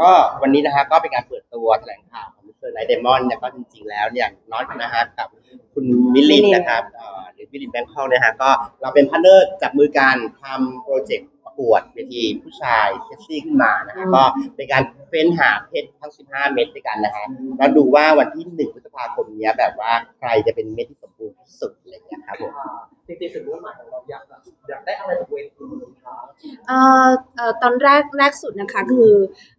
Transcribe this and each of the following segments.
ก็วันนี้นะฮะก็เป็นการเปิดตัวแถลงข่าวของมิสเตอร์ไนท์เดมอนเนี่ยก็จริงๆแล้วเนี่ยน็อตนะฮะกับคุณมิลลินนะครับเอ่อหรือมิลลินแบงคอกนะฮะก็เราเป็นพาร์ทเนอร์จับมือกันทำโปรเจกต์ประกวดเวทีผู้ชายเซ็กซี่ขึ้นมานะฮะก็เป็นการเฟ้นหาเพชรทั้ง 15 เม็ดด้วยกันนะฮะแล้วดูว่าวันที่ 1 พฤษภาคมเนี้ยแบบว่าใครจะเป็นเม็ดที่สมบูรณ์ที่สุดอะไรอย่างเงี้ยครับผม จริงๆจุดมุ่งหมายของเราอยากแบบอยากได้อะไรจากเวทีนี้ครับ เอ่อเอ่อตอนแรกแรกสุดนะคะ คือ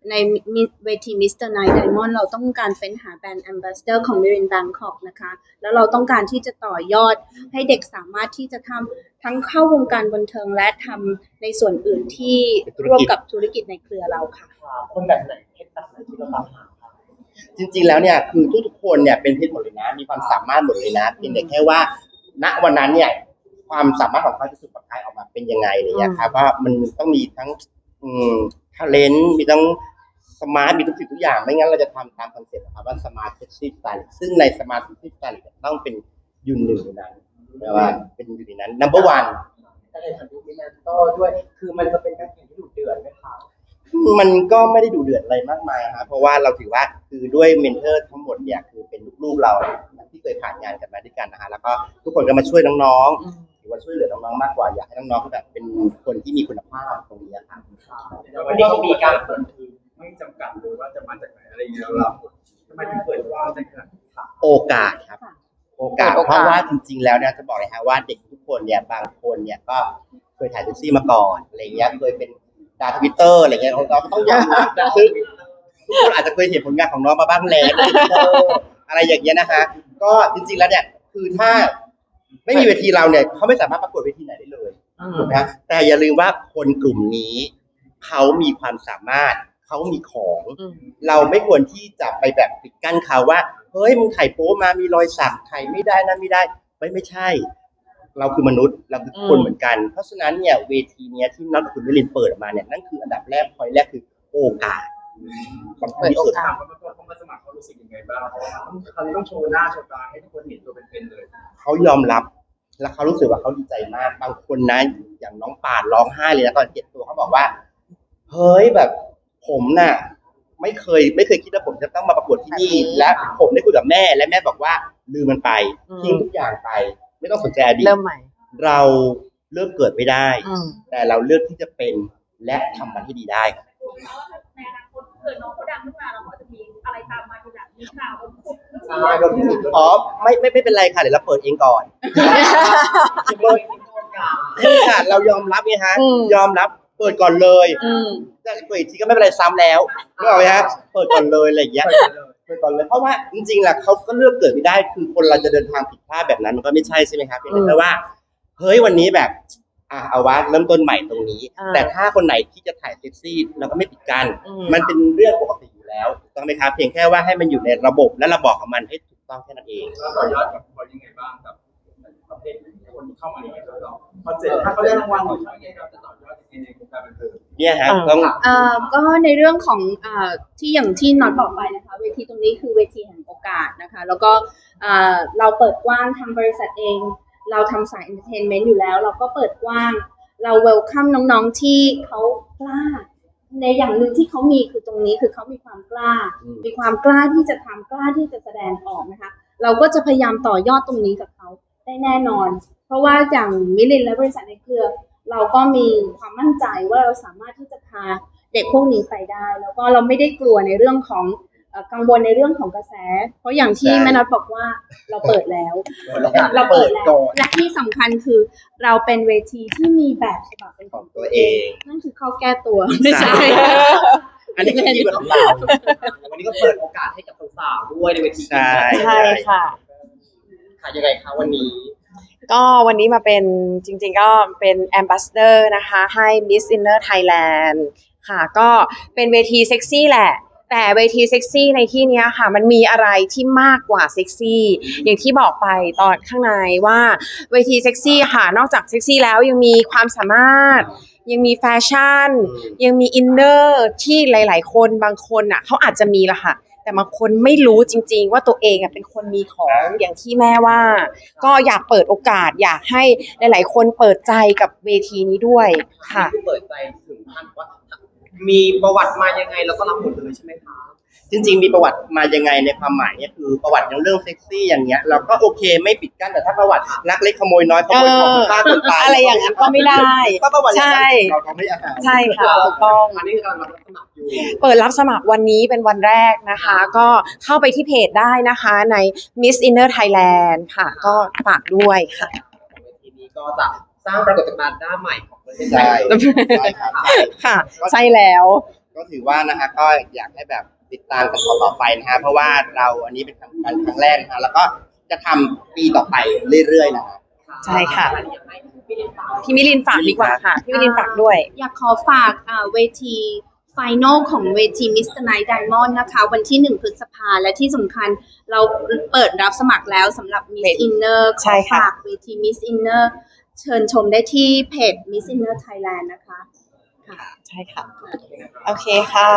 ในมิเวที Mr. Night Diamond เราต้องการเฟ้นหาแบรนด์ Ambassador ของ Mirin Bangkok นะคะ แล้วเราต้องการที่จะต่อยอดให้เด็กสามารถที่จะทำทั้งเข้าวงการบันเทิงและทำในส่วนอื่นที่ร่วมกับธุรกิจในเครือเราค่ะ คนแบบไหนเพชรแบบไหนที่เราตามหาครับจริงๆแล้วเนี่ยคือทุกๆคนเนี่ยเป็นเพชรหมดเลยนะ มีความสามารถหมดเลยนะเพียงแต่แค่ว่าณวันนั้นเนี่ย ความสามารถของเขาจะสุดประกายออกมาเป็นยังไงอะไรอย่างเงี้ยครับว่ามันต้องมีทั้งอืมทาเลนต์มีทั้งสมาร์ทมีทุกสิ่งทุกอย่าง ไม่งั้นเราจะทำตามคอนเซ็ปต์นะครับว่าสมาร์ทเซ็กซี่สไตล์ซึ่งในสมาร์ทเซ็กซี่สไตล์ต้องเป็นยืนหนึ่งในนั้นแปลว่าเป็นอยู่ในนั้น number one การแข่งขันดูมิแมนโต้ด้วย คือมันจะเป็นการแข่งที่ดุเดือดไหมคะมันก็ไม่ได้ดูเดือดอะไรมากมายครับเพราะว่าเราถือว่าคือด้วยเมนเทอร์ทั้งหมดเนี่ยคือเป็นลูกๆเราที่เคยผ่านงานกันมาด้วยกันนะฮะแล้วก็ทุกคนก็มาช่วยน้องๆ ถือว่าช่วยเหลือน้องๆมากกว่าอยากให้น้องๆเขาแบบเป็นคนที่มีคุณภาพตรงนี้ครับวันนี้เขามีการเปิดคือไม่จำกัดเลยว่าจะมาจากไหนอะไรอย่างเงี้ยเราทำไมถึงเปิดกว้างจังขนาดนี้ครับโอกาสครับค่ะโอกาสโอกาสเพราะว่าจริง ๆ แล้วเนี่ยจะบอกเลยฮะว่าเด็กทุกคนเนี่ยบางคนเนี่ยก็เคยถ่ายเซ็กซี่มาก่อนอะไรเงี้ยเคยเป็นดาวทวิตเตอร์อะไรเงี้ยเราก็ต้องยอมรับนะซึ่งทุกคนอาจจะเคยเห็นผลงานของน้องมาบ้างแล้วใน Twitter อะไรอย่างเงี้ยนะฮะก็จริงๆแล้วเนี่ยคือถ้า ไม่มีเวทีเราเนี่ยเขาไม่สามารถประกวดเวทีไหนได้เลยถูกไหมฮะแต่อย่าลืมว่าคนกลุ่มนี้ เขามีความสามารถ เขามีของอืมเราไม่ควรที่จะไปแบบปิดกั้นเขาว่า เฮ้ยมึงถ่ายโป๊มามีรอยสักถ่ายไม่ได้นะไม่ได้ ไม่ไม่ใช่ เราคือมนุษย์เราคือคนอืมเหมือนกัน เพราะฉะนั้นเนี่ยเวทีเนี้ยที่น็อตกับคุณวิลินเปิดออกมาเนี่ยนั่นคืออันดับแรกพอยแรกคือโอกาสสำคัญที่สุดเปิดโอกาสถามว่าเขามาสมัค รเขารู้สึกยังไงบ้างเพราะว่าต้องเขาต้องโชว์หน้าโชว์ตาให้ทุกคนเห็นตัวเป็นๆเลยเขายอมรับ และเขารู้สึกว่าเขาดีใจมาก บางคนนะอย่างน้องป่านร้องไห้เลยนะตอนเก็บตัวเขาบอกว่า เฮ้ยแบบผมน่ะ ไม่เคยไม่เคยคิดว่าผมจะต้องมาประกวดที่นี่แบบนี้และผมได้คุยกับแม่ และแม่บอกว่าลืมมันไปอืมทิ้งทุกอย่างไป ไม่ต้องสนใจอดีตเริ่มใหม่ เราเลือกเกิดไม่ได้อืมแต่เราเลือกที่จะเป็นและทำมันให้ดีได้ครับในอนาคตเกิดน้องเขาดังขึ้นมาเราก็จะมีอะไรตามมาทีหลังมี อ๋อไม่ไม่ไม่เป็นไรค่ะเดี๋ยวเราเปิดเองก่อนเปิดที่โอกาสนี่ค่ะเรายอมรับไงฮะอืมยอมรับเปิดก่อนเลยอืมจะเปิดอีกทีก็ไม่เป็นไรซ้ำแล้วนึกออกไหมฮะเปิดก่อนเลยอะไรอย่างเงี้ยเปิดก่อนเลยเพราะว่าจริงๆแหละเขาก็เลือกเกิดไม่ได้คือคนเราจะเดินทางผิดพลาดแบบนั้นมันก็ไม่ใช่ใช่ไหมครับเพียงแต่แค่ว่าเฮ้ยวันนี้แบบอะเอาว่าเริ่มต้นใหม่ตรงนี้อ่าแต่ถ้าคนไหนที่จะถ่ายเซ็กซี่เราก็ไม่ปิดกั้นอืมมันเป็นเรื่องปกติ อยู่แล้วถูกต้องไหมครับเพียงแค่ว่าให้มันอยู่ในระบบและเราบอกกับมันให้ถูกต้องแค่นั้นเองแล้วต่อยอดกับเขายังไงบ้างกับประเภทคนที่เข้ามาในเราคอนเซ็ปต์ถ้าถ้าเขาเขาได้ได้รารางงวัวัลลหหรืรืออช่ช่ววยยไงไงคเรารับจะต่อยอดยังไงในวงการบันเทิงเนี่ยฮะอ่าต้องเอ่อก็ในเรื่องของเอ่อที่อย่างที่น็อตบอกไปนะคะ เวทีตรงนี้คือเวทีแห่งโอกาสนะคะ แล้วก็เอ่อเราเปิดกว้างทางบริษัทเอง เราทำสายเอนเตอร์เทนเมนต์อยู่แล้ว เราก็เปิดกว้าง เราเวลคัมน้องๆที่เขากล้า ในอย่างหนึ่งที่เขามีคือตรงนี้คือเขามีความกล้าอืมมีความกล้าที่จะทำกล้าที่จะแสดงออกนะคะ เราก็จะพยายามต่อยอดตรงนี้กับเขาได้แน่นอน เพราะว่าอย่างมิลินและบริษัทในเครือ เราก็มีความมั่นใจว่าเราสามารถที่จะพาเด็กพวกนี้ไปได้ แล้วก็เราไม่ได้กลัวในเรื่องของเอ่อ กังวลในเรื่องของกระแส เพราะอย่างที่ใช่แม่นัทบอกว่าเราเปิดแล้ว เราเราเปิเปิดดแล้วก่อนและที่สำคัญคือเราเป็นเวทีที่มีแบบฉบับเป็นของตัวเอง นั่นคือข้อแก้ตัวไม่ใช่อันนี้คือคีย์เวิร์ดของเราวันนี้ก็เปิดโอกาสให้กับสาวๆด้วยในเวทีใช่ใช่ค่ะค่ะยังไงคะวันนี้ก็วันนี้มาเป็นจริงๆก็เป็นแอมบ s สเดอร์นะคะให้ Miss Inner Thailand ค่ะ ก็เป็นเวทีเซ็กซี่แหละ แต่เวทีเซ็กซี่ในที่เนี้ยค่ะ มันมีอะไรที่มากกว่าเซ็กซี่อย่างที่บอกไปตอนข้างในว่าเวทีเซ็กซี่ค่ะ นอกจากเซ็กซี่แล้วยังมีความสามารถ ยังมีแฟชั่น ยังมีอินเนอร์ที่หลาย ๆ คนบางคนอะเขาอาจจะมีละค่ะ แต่บางคนไม่รู้จริง ๆ ว่าตัวเองอะเป็นคนมีของอย่างที่แม่ว่า ก็อยากเปิดโอกาสอยากให้หลาย ๆ คนเปิดใจกับเวทีนี้ด้วยค่ะคือเปิดใจถึงขั้นว่า มีประวัติมายังไงแล้วก็รับหมดเลยใช่ไหมคะจริง ๆ มีประวัติมายังไงในความหมายเนี่ยคือประวัติอย่างเรื่องเซ็กซี่อย่างเงี้ยเราก็โอเคไม่ปิดกั้นแต่ถ้าประวัติลักเล็กขโมยน้อยขโมยของฆ่าคนตายอะไรอย่างนั้นก็ไม่ได้ก็ประวัติอย่างนั้นใช่เราก็ไม่เอาใช่ค่ะถูกต้องอันนี้คือกำลังรับสมัครอยู่เปิดรับสมัครวันนี้เป็นวันแรกนะคะ ก็เข้าไปที่เพจได้นะคะใน Miss Inner Thailand ค่ะ ก็ฝากด้วยค่ะเวทีนี้ก็จะสร้างปรากฏการณ์หน้าใหม่ของประเทศไท ใช่ยใช่ครับใช่ค่ะ ใช่แล้ว ก็ถือว่านะฮะก็อยากให้แบบติดตามกันต่อๆไปนะฮะเพราะว่าเราอันนี้เป็นครั้งครั้งแรกนะฮะแล้วก็จะทำปีต่อไปเรื่อยๆนะฮะ ใช่ค่ะ พี่มิลินฝากดีกว่าค่ะ พี่มิลินฝากด้วย อยากขอฝากอ่าเวทีไฟนอลของเวที Mr. Night Diamond นะคะ วันที่ 1 พฤษภาและที่สำคัญเราเปิดรับสมัครแล้วสำหรับ Miss Inner ขใช่อค่ะ ฝากเวที Miss Inner เชิญชมได้ที่เพจ Miss Inner Thailand นะคะใช่ค่ะ โอเคค่ะ